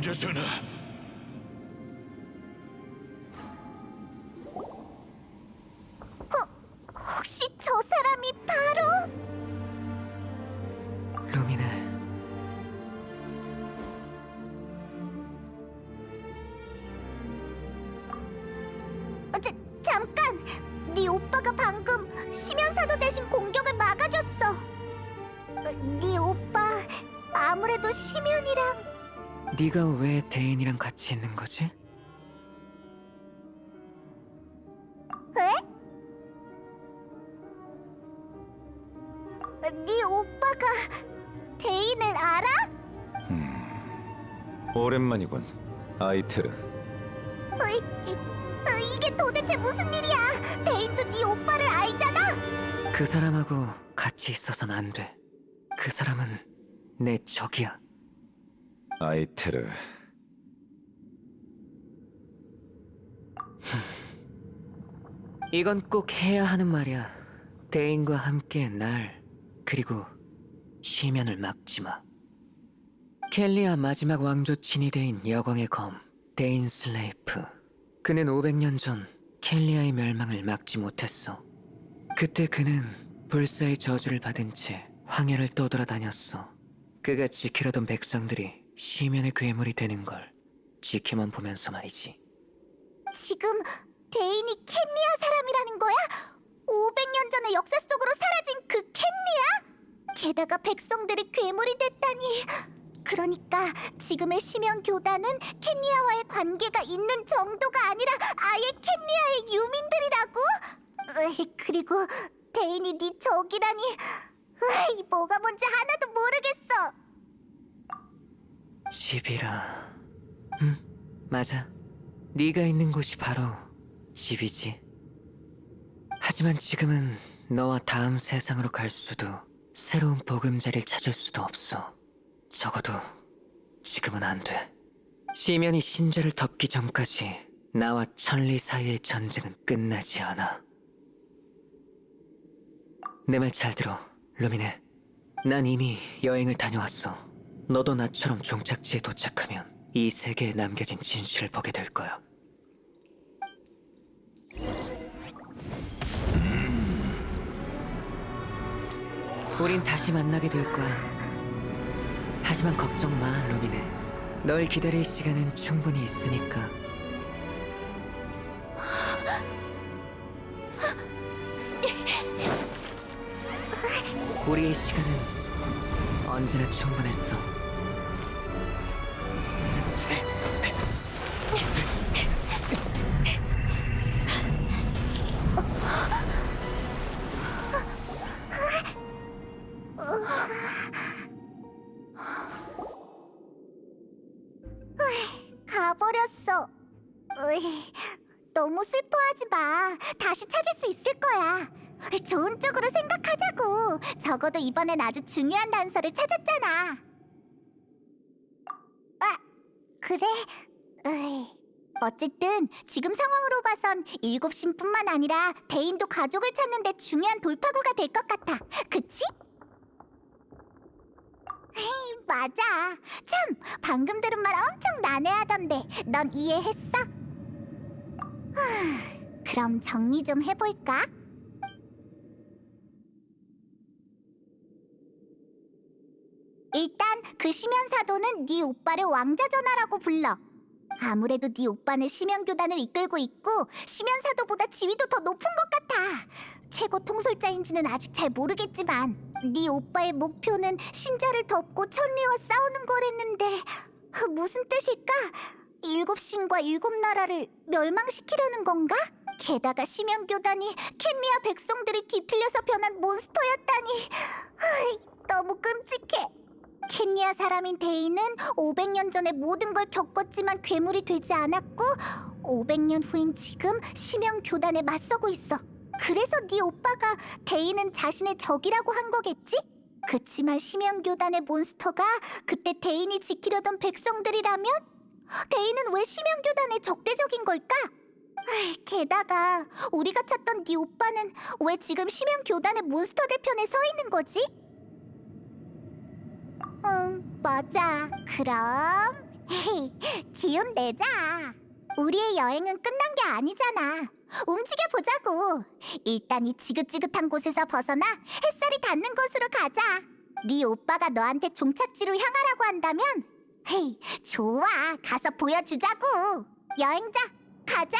왕자잖아. 혹시 저 사람이 바로? 루미네. 어, 자, 잠깐! 네 오빠가 방금 심연사도 대신 공격을 막아줬어. 어, 네 오빠 아무래도 심연이랑 네가 왜 대인이랑 같이 있는 거지? 왜? 어, 네 오빠가 대인을 알아? 오랜만이군, 아이테르. 어, 이, 이, 어, 이게 도대체 무슨 일이야 대인도 네 오빠를 알잖아 그 사람하고 같이 있어선 안 돼. 그 사람은 내 적이야. 아이테르. 이건 꼭 해야 하는 말이야. 대인과 함께 날 그리고 시면을 막지 마. 켈리아 마지막 왕조 친위대인 여광의 검 데인 슬레이프. 그는 500년 전 켈리아의 멸망을 막지 못했어. 그때 그는 불사의 저주를 받은 채 황야를 떠돌아다녔어. 그가 지키려던 백성들이 시면의 괴물이 되는 걸 지켜만 보면서 말이지. 지금 대인이 켄리아 사람이라는 거야? 500년 전의 역사 속으로 사라진 그 켄리아? 게다가 백성들이 괴물이 됐다니. 그러니까 지금의 심연 교단은 켄리아와의 관계가 있는 정도가 아니라 아예 켄리아의 유민들이라고? 으이, 그리고 대인이 네 적이라니. 으이, 뭐가 뭔지 하나도 모르겠어. 집이라. 응, 맞아. 네가 있는 곳이 바로 집이지. 하지만 지금은 너와 다음 세상으로 갈 수도 새로운 보금자리를 찾을 수도 없어. 적어도 지금은 안 돼. 시면이 신자를 덮기 전까지 나와 천리 사이의 전쟁은 끝나지 않아. 내 말 잘 들어, 루미네. 난 이미 여행을 다녀왔어. 너도 나처럼 종착지에 도착하면 이 세계에 남겨진 진실을 보게 될 거야. 우린 다시 만나게 될 거야. 하지만 걱정 마, 루미네. 널 기다릴 시간은 충분히 있으니까. 우리의 시간은 언제나 충분했어. 가버렸어. 으이, 너무 슬퍼하지 마. 다시 찾을 수 있을 거야. 좋은 쪽으로 생각하자고. 적어도 이번엔 아주 중요한 단서를 찾았잖아. 아, 그래? 으이. 어쨌든 지금 상황으로 봐선 일곱 신뿐만 아니라 대인도 가족을 찾는 데 중요한 돌파구가 될 것 같아. 그치? 에이, 맞아. 참, 방금 들은 말 엄청 난해하던데 넌 이해했어? 하, 그럼 정리 좀 해볼까? 일단 그 심연사도는 네 오빠를 왕자 전하라고 불러. 아무래도 네 오빠는 심연교단을 이끌고 있고 심연사도보다 지위도 더 높은 것 같아. 최고 통솔자인지는 아직 잘 모르겠지만 네 오빠의 목표는 신자를 덮고 천리와 싸우는 거랬는데 아, 무슨 뜻일까? 일곱 신과 일곱 나라를 멸망시키려는 건가? 게다가 심연교단이 켄리아 백성들을 뒤틀려서 변한 몬스터였다니 너무 끔찍해. 켄니아 사람인 데이는 500년 전에 모든 걸 겪었지만 괴물이 되지 않았고 500년 후인 지금 심형 교단에 맞서고 있어. 그래서 네 오빠가 데이는 자신의 적이라고 한 거겠지? 그치만 심형 교단의 몬스터가 그때 데인이 지키려던 백성들이라면 데이는 왜 심형 교단의 적대적인 걸까? 게다가 우리가 찾던 네 오빠는 왜 지금 심형 교단의 몬스터들 편에 서 있는 거지? 응, 맞아. 그럼 기운 내자. 우리의 여행은 끝난 게 아니잖아. 움직여 보자고. 일단 이 지긋지긋한 곳에서 벗어나 햇살이 닿는 곳으로 가자. 네 오빠가 너한테 종착지로 향하라고 한다면, 헤이, 좋아. 가서 보여주자고. 여행자, 가자.